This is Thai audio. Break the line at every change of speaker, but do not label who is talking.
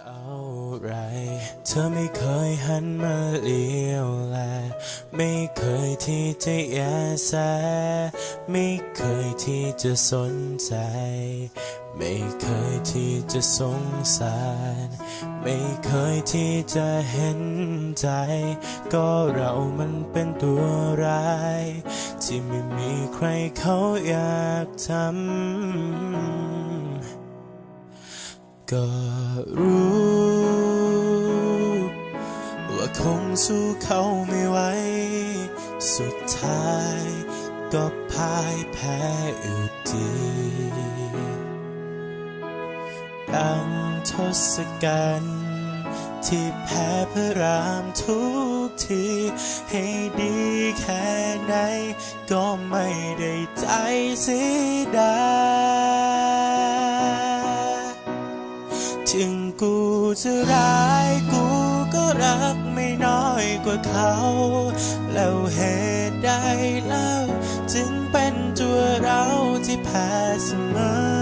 เท่าไรเธอไม่เคยหันมาเลี้ยวแล ไม่เคยที่จะแยแส ไม่เคยที่จะสนใจ ไม่เคยที่จะสงสาร ไม่เคยที่จะเห็นใจ ก็เรามันเป็นตัวร้าย ที่ไม่มีใครเขาอยากทำ ก็รู้ ว่าคงสู้เขาไม่ไหว สุดท้ายก็พ่ายแพ้อยู่ดีดังทศกัณฐ์ที่แพ้พระรามทุกที ให้ดีแค่ไหน ก็ไม่ได้ใจเสียดาย ถึงกูจะร้ายกูก็รักไม่น้อยกว่าเขา แล้วเหตุใดเล่า จึงเป็นตัวเราที่แพ้เสมอ